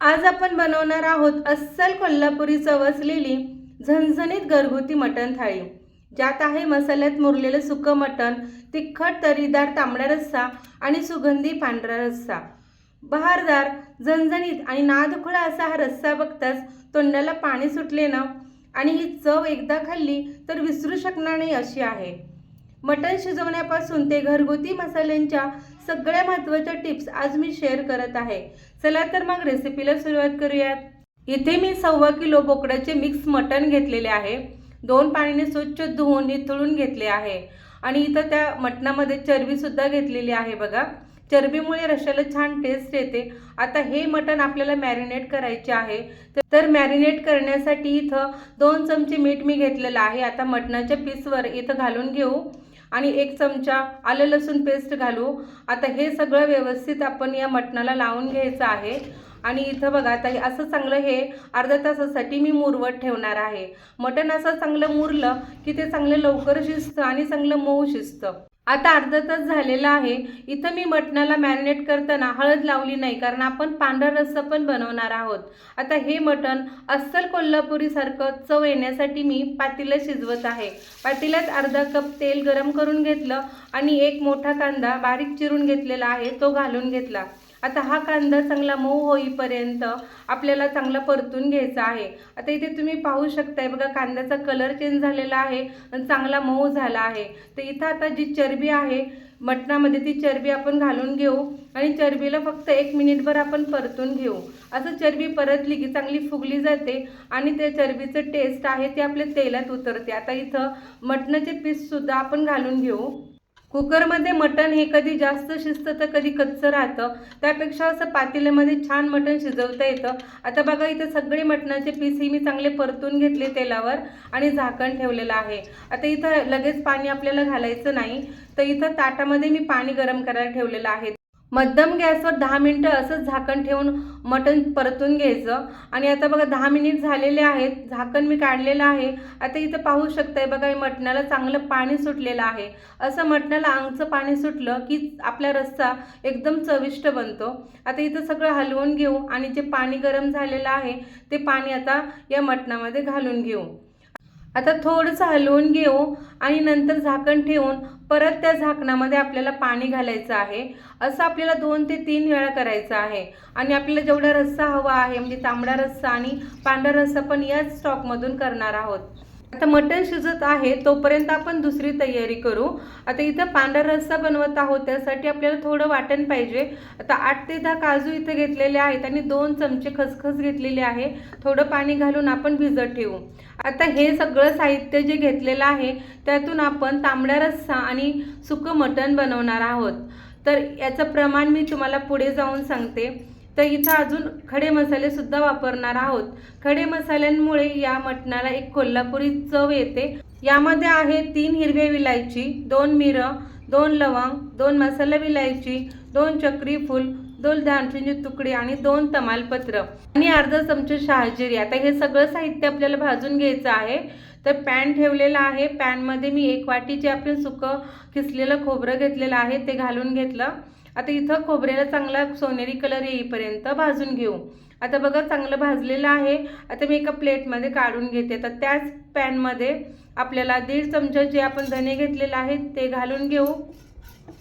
आज आपण बनवणार आहोत अस्सल कोल्हापुरी चव असलेली झणझणीत घरगुती मटण थाळी. ज्यात आहे मसाल्यात मुरलेलं सुकं मटण तिखट तरीदार तांबडा रस्सा आणि सुगंधी पांढरा रस्सा. बहारदार झणझणीत आणि नादखुळा असा हा रस्सा बघताच तोंडाला पाणी सुटले ना? आणि ही चव एकदा खाल्ली तर विसरू शकणार नाही अशी आहे. मटण शिजवण्यापासून ते घरगुती मसाल्यांच्या सगळ्या महत्त्वाच्या टिप्स आज मी शेअर करत आहे. चला तर मग रेसिपीला सुरुवात करूयात. इथे मी सव्वा किलो बोकड्याचे मिक्स मटण घेतलेले आहे. दोन पाण्याने स्वच्छ धुवून निथळून घेतले आहे. आणि इथं त्या मटणामध्ये चरबीसुद्धा घेतलेली आहे बघा. चरबीमुळे रशाला छान टेस्ट येते. आता हे मटण आपल्याला मॅरिनेट करायचे आहे. तर मॅरिनेट करण्यासाठी इथं दोन चमचे मीठ मी घेतलेलं आहे. आता मटणाच्या पीसवर इथं घालून घेऊ. आणि एक चमचा आलं लसूण पेस्ट घालू. आता हे सगळं व्यवस्थित आपण या मटणाला लावून घ्यायचं आहे. आणि इथं बघा आता असं चांगलं हे अर्ध्या तासासाठी मी मुरवत ठेवणार आहे. मटण असं चांगलं मुरलं की ते चांगलं लवकर शिजतं आणि चांगलं मऊ शिजतं. आता अर्धा तास झालेला आहे. इथं मी मटणाला मॅरिनेट करताना हळद लावली नाही कारण आपण पांढरा रस्सा पण बनवणार आहोत. आता हे मटण अस्सल कोल्हापुरीसारखं चव येण्यासाठी मी पातीला शिजवत आहे. पातीलात अर्धा कप तेल गरम करून घेतलं आणि एक मोठा कांदा बारीक चिरून घेतलेला आहे तो घालून घेतला. आता हा कांदा चांगला मऊ होईपर्यंत आपल्याला चांगला परतून घ्यायचा आहे. आता इथे तुम्ही पाहू शकताय बघा कांद्याचा कलर चेंज झालेला आहे आणि चांगला मऊ झाला आहे. तर इथं आता जी चरबी आहे मटणामध्ये ती चरबी आपण घालून घेऊ आणि चरबीला फक्त एक मिनिटभर आपण परतून घेऊ. असं चरबी परतली की चांगली फुगली जाते आणि त्या चरबीचं टेस्ट आहे ते आपल्या तेलात उतरते. आता इथं मटणाचे पीससुद्धा आपण घालून घेऊ. कुकरमध्ये मटण हे कधी जास्त शिजतं तर कधी कच्चं राहतं. त्यापेक्षा असं पातेल्यामध्ये छान मटण शिजवता येतं. आता बघा इथं सगळे मटणाचे पीसही मी चांगले परतून घेतले तेलावर आणि झाकण ठेवलेलं आहे. आता इथं लगेच पाणी आपल्याला घालायचं नाही. तर इथं ताटामध्ये मी पाणी गरम करायला ठेवलेलं आहे. मध्यम गॅसवर दहा मिनटं असंच झाकण ठेवून मटण परतून घ्यायचं. आणि आता बघा दहा मिनिट झालेले आहेत. झाकण मी काढलेलं आहे. आता इथं पाहू शकताय बघा मटणाला चांगलं पाणी सुटलेलं आहे. असं मटणाला अंगचं पाणी सुटलं की आपला रस्सा एकदम चविष्ट बनतो. आता इथं सगळं हलवून घेऊ आणि जे पाणी गरम झालेलं आहे ते पाणी आता या मटणामध्ये घालून घेऊ. आता थोडंसं हलवून घेऊ आणि नंतर झाकण ठेवून परत त्या झाकणामध्ये आपल्याला पाणी घालायचं आहे. असं आपल्याला दोन ते तीन वेळा करायचं आहे. आणि आपल्याला जेवढा रस्सा हवा आहे म्हणजे तांबडा रस्सा आणि पांढरा रस्सा पण याच स्टॉकमधून करणार आहोत. आता मटण शिजत आहे तोपर्यंत आपण दुसरी तयारी करू. आता इथं पांढरा रस्सा बनवत आहोत त्यासाठी आपल्याला थोडं वाटण पाहिजे. आता आठ ते दहा काजू इथं घेतलेले आहेत आणि दोन चमचे खसखस घेतलेले आहे. थोडं पाणी घालून आपण भिजत ठेवू. आता हे सगळं साहित्य जे घेतलेलं आहे त्यातून आपण तांबडा रस्सा आणि सुकं मटण बनवणार आहोत. तर याचं प्रमाण मी तुम्हाला पुढे जाऊन सांगते. तर इथं अजून खडे मसालेसुद्धा वापरणार आहोत. खडे मसाल्यांमुळे या मटणाला एक कोल्हापुरी चव येते. यामध्ये आहे तीन हिरवे विलायची दोन मिरं दोन लवंग दोन मसाला विलायची दोन चक्री फूल दोन दालचिनीचे तुकडे आणि दोन तमालपत्र. आणि अर्धा चमचे शहाजिरी. आता हे सगळं साहित्य आपल्याला भाजून घ्यायचं आहे. तर पॅन ठेवलेला आहे. पॅनमध्ये मी एक वाटी जे आपण सुकं किसलेलं खोबरं घेतलेलं आहे ते घालून घेतलं. आता इथं खोबऱ्याला चांगला सोनेरी कलर येईपर्यंत भाजून घेऊ. आता बघा चांगलं भाजलेलं आहे. आता मी एका प्लेटमध्ये काढून घेते. तर त्याच पॅनमध्ये आपल्याला दीड चमचा जे आपण धने घेतलेलं आहेत ते घालून घेऊ.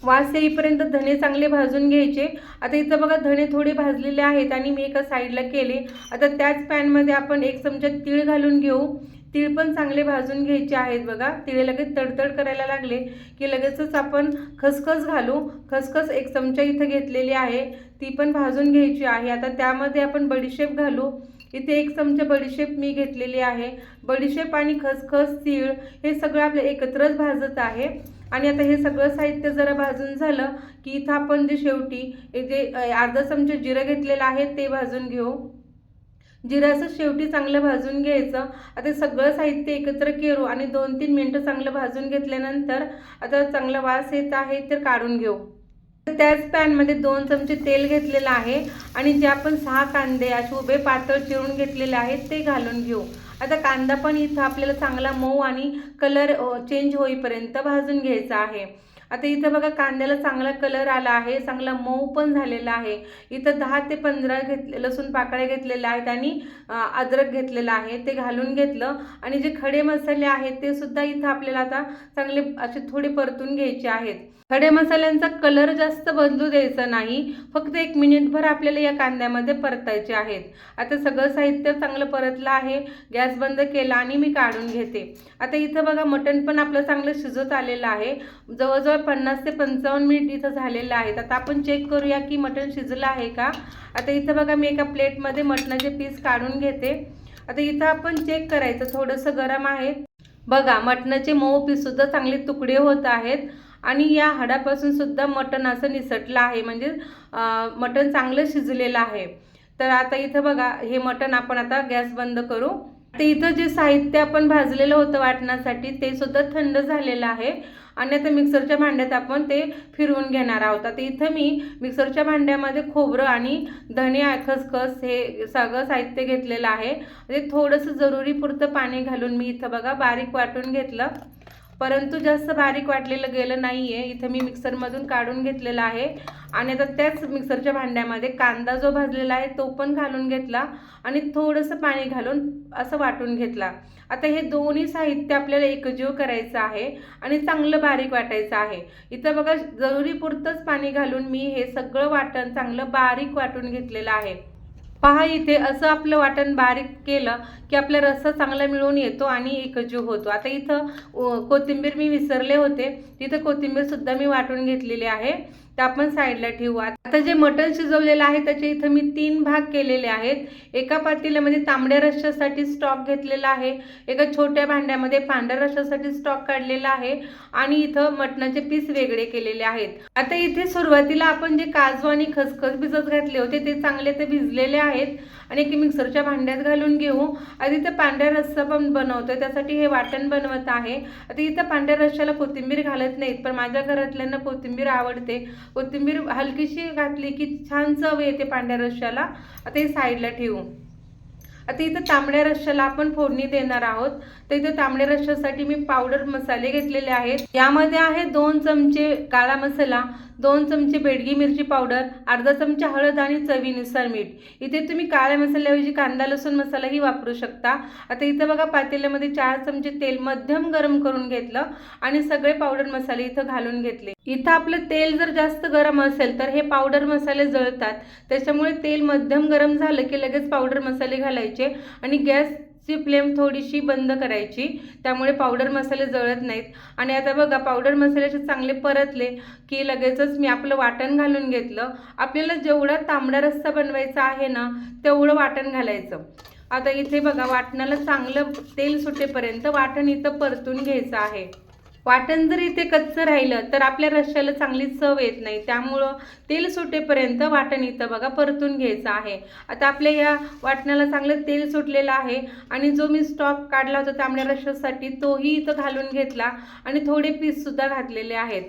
वास येईपर्यंत धने चांगले भाजून घ्यायचे. आता इथं बघा धने थोडे भाजलेले आहेत आणि मी एका साईडला केले. आता त्याच पॅनमध्ये आपण एक चमचा तीळ घालून घेऊ. तीळ पण चांगले भाजून घ्यायचे आहेत बघा. तिळे लगेच तडतड करायला लागले की लगेचच आपण खसखस घालू. खसखस एक चमचा इथं घेतलेली आहे. ती पण भाजून घ्यायची आहे. आता त्यामध्ये आपण बडीशेप घालू. इथे एक चमचा बडीशेप मी घेतलेली आहे. बडीशेप आणि खसखस तीळ हे सगळं आपलं एकत्रच भाजत आहे. आणि आता हे सगळं साहित्य जरा भाजून झालं की इथं आपण जे शेवटी जे अर्धा चमचा जिरं घेतलेलं आहे ते भाजून घेऊ. जिरासं शेवटी चांगलं भाजून घ्यायचं. आता सगळं साहित्य एकत्र केरू आणि दोन तीन मिनटं चांगलं भाजून घेतल्यानंतर आता चांगला वास येत आहे तर काढून घेऊ. त्याच पॅनमध्ये दोन चमचे तेल घेतलेलं आहे आणि जे आपण सहा कांदे असे उभे पातळ चिरून घेतलेले आहेत ते घालून घेऊ. आता कांदा पण इथं आपल्याला चांगला मऊ आणि कलर चेंज होईपर्यंत भाजून घ्यायचा आहे. आता इथं बघा कांद्याला चांगला कलर आला आहे चांगला मऊ पण झालेला आहे. इथं दहा ते पंधरा घेतले लसूण पाकळ्या घेतलेल्या आहेत आणि अद्रक घेतलेलं आहे. ते घालून घेतलं आणि जे खडे मसाले आहेत ते सुद्धा इथं आपल्याला आता चांगले असे थोडे परतून घ्यायचे आहेत. खडे मसाल्यांचा कलर जास्त बदलू द्यायचा नाही. फक्त एक मिनिटभर आपल्याला या कांद्यामध्ये परतायचे आहेत. आता सगळं साहित्य चांगलं परतलं आहे. गॅस बंद केला आणि मी काढून घेते. आता इथं बघा मटण पण आपलं चांगलं शिजत आलेलं आहे. जवळजवळ पन्नास ते पंचावन्न मिनिट इथं झालेलं आहेत आता आपण चेक करूया की मटण शिजलं आहे का? आता इथं बघा मी एका प्लेटमध्ये मटणाचे पीस काढून घेते. आता इथं आपण चेक करायचं. थोडंसं गरम आहे. बघा मटणाचे मऊ पीस सुद्धा चांगले तुकडे होत आहेत. आणि या हाडापासून सुद्धा मटण असं निसटलं आहे. म्हणजे मटण चांगलं शिजलेलं आहे. तर आता इथं बघा हे मटण आपण आता गॅस बंद करू. ते इथं जे साहित्य आपण भाजलेलं होतं वाटण्यासाठी ते सुद्धा थंड झालेलं आहे. आणि आता मिक्सरच्या भांड्यात आपण ते फिरवून घेणार आहोत. आता इथं मी मिक्सरच्या भांड्यामध्ये खोबरं आणि धणे खसखस हे सगळं साहित्य घेतलेलं आहे. ते थोडंसं जरुरीपुरतं पाणी घालून मी इथं बघा बारीक वाटून घेतलं. परंतु जास्त बारीक वाटलेलं गेलं नाही आहे इथं मी मिक्सरमधून काढून घेतलेला आहे. आणि आता त्याच मिक्सरच्या भांड्यामध्ये कांदा जो भाजलेला आहे तो पण घालून घेतला आणि थोडंसं पाणी घालून असं वाटून घेतला. आता हे दोन्ही साहित्य आपल्याला एकजीव करायचं आहे आणि चांगलं बारीक वाटायचं आहे. इथं बघा जरुरीपुरतंच पाणी घालून मी हे सगळं वाटण चांगलं बारीक वाटून घेतलेलं आहे. पहा इथे असं आपलं वाटण बारीक केलं की आपला रस्सा चांगला मिळून येतो आणि एकजीव होतो. आता इथं कोथिंबीर मी विसरले होते. तिथं कोथिंबीरसुद्धा मी वाटून घेतलेली आहे. तर आपण साईडला ठेवू. आता जे मटण शिजवलेलं आहे त्याचे इथं मी तीन भाग केलेले आहेत. एका पातेल्यामध्ये म्हणजे तांबड्या रश्श्यासाठी स्टॉक घेतलेला आहे. एका छोट्या भांड्यामध्ये पांढऱ्या रश्श्यासाठी स्टॉक काढलेला आहे. आणि इथं मटणाचे पीस वेगळे केलेले आहेत. आता इथे सुरुवातीला आपण जे काजू आणि खसखस भिजत घातले होते ते चांगले ते भिजलेले आहेत. आणि एक मिक्सरच्या भांड्यात घालून घेऊ. आधी इथं पांढऱ्या रस्सा पण बनवतो त्यासाठी हे वाटण बनवत आहे. आता इथं पांढऱ्या रश्श्याला कोथिंबीर घालत नाहीत पण माझ्या घरातल्यांना कोथिंबीर आवडते. कोथिंबीर हलकीशी घातली की छान चव येते पांढऱ्या रश्श्याला. आता हे साईडला ठेवू. आता इथं तांबड्या रश्श्याला आपण फोडणी देणार आहोत. तर इथं तांबड्या रश्श्यासाठी मी पावडर मसाले घेतलेले आहेत. यामध्ये आहे दोन चमचे काळा मसाला दोन चमचे बेडगी मिरची पावडर अर्धा चमचा हळद आणि चवीनुसार मीठ. इथे तुम्ही काळ्या मसाल्याऐवजी कांदा लसूण मसालाही वापरू शकता. आता इथं बघा पातेल्यामध्ये चार चमचे तेल मध्यम गरम करून घेतलं आणि सगळे पावडर मसाले इथं घालून घेतले. इथं आपलं तेल जर जास्त गरम असेल तर हे पावडर मसाले जळतात. त्याच्यामुळे तेल मध्यम गरम झालं की लगेच पावडर मसाले घालायचे आणि गॅस गॅसची फ्लेम थोडीशी बंद करायची. त्यामुळे पावडर मसाले जळत नाहीत. आणि आता बघा पावडर मसाल्याचे चांगले परतले की लगेचच मी आपलं वाटण घालून घेतलं. आपल्याला जेवढा तांबडा रस्सा बनवायचा आहे ना तेवढं वाटण घालायचं. आता इथे बघा वाटणाला चांगलं तेल सुटेपर्यंत वाटण इथं परतून घ्यायचं आहे. वाटण जर इथे कच्चं राहिलं तर आपल्या रश्श्याला चांगली चव येत नाही. त्यामुळं तेल सुटेपर्यंत वाटण इथं बघा परतून घ्यायचं आहे. आता आपल्या या वाटणाला चांगलं तेल सुटलेलं आहे आणि जो मी स्टॉक काढला होता तांबड्या रश्श्यासाठी तोही इथं घालून घेतला आणि थोडे पीससुद्धा घातलेले आहेत.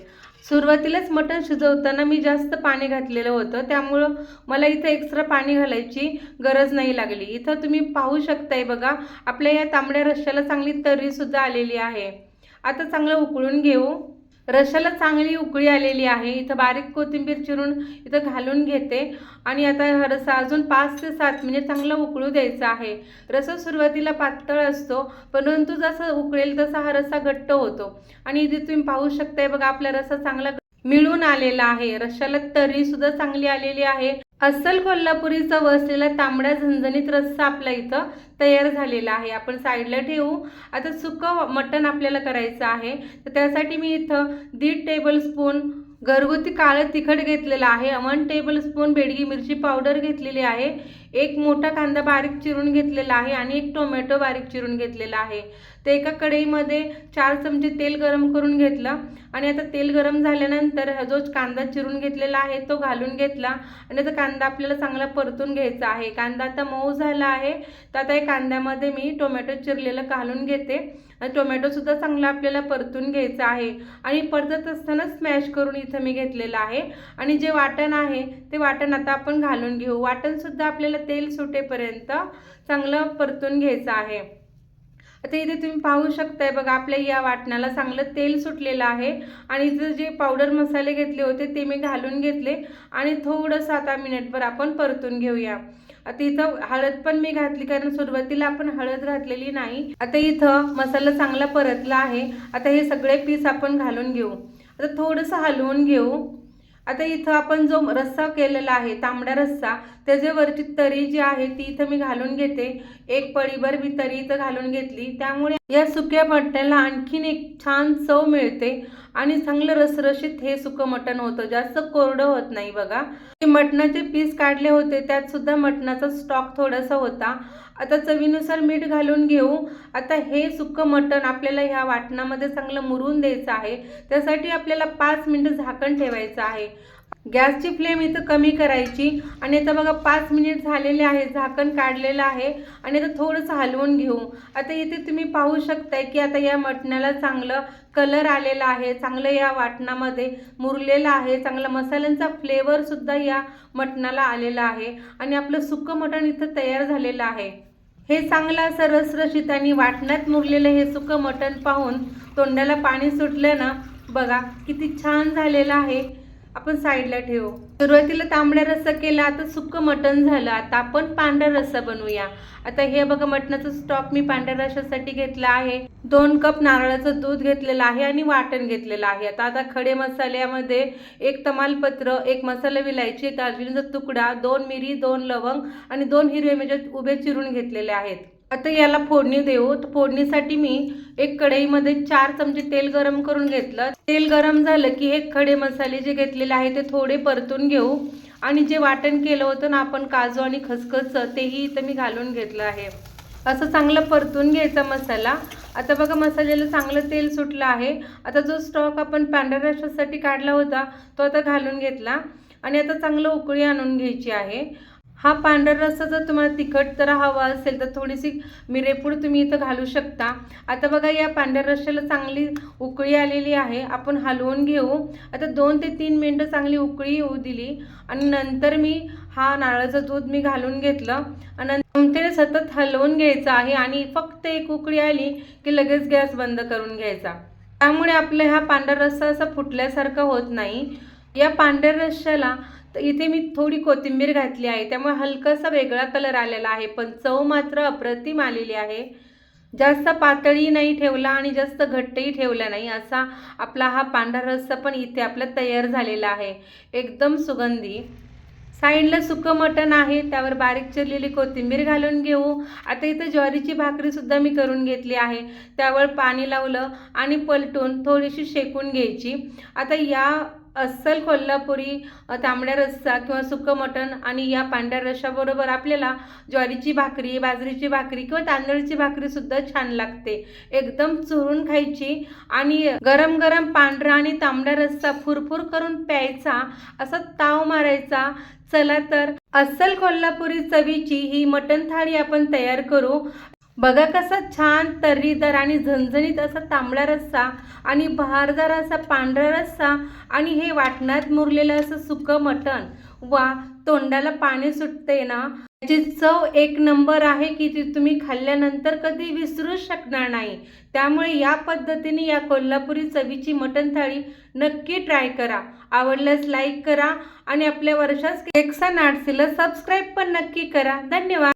सुरुवातीलाच मटण शिजवताना मी जास्त पाणी घातलेलं होतं. त्यामुळं मला इथं एक्स्ट्रा पाणी घालायची गरज नाही लागली. इथं तुम्ही पाहू शकताय बघा आपल्या या तांबड्या रश्श्याला चांगली तर्रीसुद्धा आलेली आहे. आता चांगलं उकळून घेऊ. रशाला चांगली उकळी आलेली आहे. इथं बारीक कोथिंबीर चिरून इथं घालून घेते. आणि आता रसा रस्सा अजून पाच ते सात मिनिट चांगला उकळू द्यायचा आहे. रसा सुरुवातीला पातळ असतो परंतु जसं उकळेल तसा हा रस्सा घट्ट होतो. आणि इथे तुम्ही पाहू शकताय बघा आपला रस्सा चांगला मिळून आलेला आहे. रशाला तरी सुद्धा चांगली आलेली आहे. अस्सल कोल्हापुरी चव असलेला तांबडा झणझणीत रस्सा आपला इथं तयार झालेला आहे. आपण साईडला ठेवू. आता सुकं मटण आपल्याला करायचं आहे. तर त्यासाठी मी इथं दीड टेबलस्पून घरगुती काळं तिखट घेतलेलं आहे. वन टेबलस्पून बेडगी मिरची पावडर घेतलेली आहे. एक मोठा कांदा बारीक चिरून घेतलेला आहे आणि एक टोमॅटो बारीक चिरून घेतलेला आहे. ते एका कढईमध्ये चार चमचे तेल गरम करून घेतलं. आणि आता तेल गरम झाल्यानंतर हा जो कांदा चिरून घेतलेला आहे तो घालून घेतला. आणि आता कांदा आपल्याला चांगला परतून घ्यायचा आहे. कांदा आता मऊ झाला आहे. तर आता या कांद्यामध्ये मी टोमॅटो चिरलेलं घालून घेते. आणि टोमॅटोसुद्धा चांगला आपल्याला परतून घ्यायचा आहे. आणि परतत असताना स्मॅश करून इथं मी घेतलेलं आहे. आणि जे वाटण आहे ते वाटण आता आपण घालून घेऊ. वाटणसुद्धा आपल्याला तेल सुटेपर्यंत चांगलं परतून घ्यायचं आहे. आता इथे तुम्ही पाहू शकताय बघा आपल्या या वाटणाला चांगलं तेल सुटलेलं आहे. आणि इथं जे पावडर मसाले घेतले होते ते मी घालून घेतले. आणि थोडंसं आता मिनिटभर आपण परतून घेऊया. आता इथं हळद पण मी घातली कारण सुरुवातीला आपण हळद घातलेली नाही. आता इथं मसाला चांगला परतला आहे. आता हे सगळे पीस आपण घालून घेऊ. आता थोडंसं हलवून घेऊ. आता इथं आपण जो रस्सा केलेला आहे तांबडा रस्सा त्याचे वरची तरी जी आहे ती इथं मी घालून घेते. एक पळीभर मी तरी इथं घालून घेतली. त्यामुळे या सुक्या पट्ट्याला आणखीन एक छान चव मिळते. आणि चांगलं रसरशीत हे सुकं मटण होतं. जास्त कोरडं होत नाही बघा. ते मटणाचे पीस काढले होते त्यात सुद्धा मटणाचा स्टॉक थोडासा होता. आता चवीनुसार मीठ घालून घेऊ. आता हे सुकं मटण आपल्याला ह्या वाटणामध्ये चांगलं मुरून द्यायचं आहे. त्यासाठी आपल्याला पाच मिनिटं झाकण ठेवायचं आहे. गॅसची फ्लेम इथं कमी करायची आणि आता बघा पाच मिनिट झालेले आहे झाकण काढलेलं आहे आणि आता थोडंसं हलवून घेऊ. आता इथे तुम्ही पाहू शकताय की आता या मटणाला चांगलं कलर आलेला आहे चांगलं या वाटणामध्ये मुरलेलं आहे चांगला मसाल्यांचा फ्लेवरसुद्धा या मटणाला आलेला आहे आणि आपलं सुकं मटण इथं तयार झालेलं आहे. हे चांगलं असं रसरशीत आणि वाटण्यात मुरलेलं हे सुकं मटण पाहून तोंडाला पाणी सुटलं ना बघा किती छान झालेलं आहे. आपण साईडला ठेवू. सुरुवातीला तांबडा रस्सा केला आता सुक्कं मटण झालं आता आपण पांढरा रस्सा बनवूया. आता हे बघा मटणाचा स्टॉक मी पांढऱ्या रशासाठी घेतला आहे. दोन कप नारळाचं दूध घेतलेलं आहे आणि वाटण घेतलेलं आहे. आता आता खडे मसाल्यामध्ये एक तमालपत्र एक मसाला विलायची दालचिनीचा तुकडा दोन मिरी दोन लवंग आणि दोन हिरवे म्हणजे उभे चिरून घेतलेले आहेत. आता याला फोडणी देऊ. तर फोडणीसाठी मी एक कढईमध्ये चार चमचे तेल गरम करून घेतलं. तेल गरम झालं की हे खडे मसाले जे घेतलेले आहे ते थोडे परतून घेऊ. आणि जे वाटण केलं होतं ना आपण काजू आणि खसखसचं तेही इथं मी घालून घेतलं आहे. असं चांगलं परतून घ्यायचा मसाला. आता बघा मसाल्याला चांगलं तेल सुटलं आहे. आता जो स्टॉक आपण पांढऱ्या रशासाठी काढला होता तो आता घालून घेतला. आणि आता चांगलं उकळी आणून घ्यायची आहे. हा पांढरा रस्सा जर तुम्हाला तिखट तर हवा असेल तर थोडीशी मिरेपूड तुम्ही इथं घालू शकता. आता बघा या पांढऱ्या रस्स्याला चांगली उकळी आलेली आहे. आपण हलवून घेऊ. आता दोन ते तीन मिनटं चांगली उकळी येऊ दिली. आणि नंतर मी हा नारळाचं दूध मी घालून घेतलं. आणि नंतर सतत हलवून घ्यायचं आहे आणि फक्त एक उकळी आली की लगेच गॅस बंद करून घ्यायचा. त्यामुळे आपला हा पांढरा रस्सा असा फुटल्यासारखा होत नाही. या पांढऱ्या रस्स्याला तर इथे मी थोडी कोथिंबीर घातली आहे. त्यामुळे हलकासा वेगळा कलर आलेला आहे. पण चव मात्र अप्रतिम आलेली आहे. जास्त पातळी नाही ठेवला आणि जास्त घट्टही ठेवला नाही. असा आपला हा पांढरा रस्सा पण इथे आपला तयार झालेला आहे. एकदम सुगंधी. साईडला सुकं मटण आहे. त्यावर बारीक चिरलेली कोथिंबीर घालून घेऊ. आता इथं ज्वारीची भाकरीसुद्धा मी करून घेतली आहे. त्यावर पाणी लावलं आणि पलटून थोडीशी शेकून घ्यायची. आता या अस्सल कोल्हापुरी तांबड्या रस्सा किंवा सुकं मटण आणि या पांढऱ्या रशाबरोबर आपल्याला ज्वारीची भाकरी बाजरीची भाकरी किंवा तांदळाची भाकरीसुद्धा छान लागते. एकदम चुरून खायची आणि गरम गरम पांढरा आणि तांबडा रस्सा फुरफुर करून प्यायचा असा ताव मारायचा. चला तर अस्सल कोल्हापुरी चवीची ही मटण थाळी आपण तयार करू. बघा कसा छान तर्रीदार आणि झणझणीत असा तांबडा रस्सा आणि बहारदार असा पांढरा रस्सा आणि हे वाटणात मुरलेलं असं सुकं मटण. वा तोंडाला पाणी सुटते ना? त्याची चव एक नंबर आहे की ती तुम्ही खाल्ल्यानंतर कधी विसरूच शकणार नाही. त्यामुळे या पद्धतीने या कोल्हापुरी चवीची मटण थाळी नक्की ट्राय करा. आवडल्यास लाईक करा आणि आपल्या वर्षास केक्सा नाटसीला सबस्क्राईब पण नक्की करा. धन्यवाद.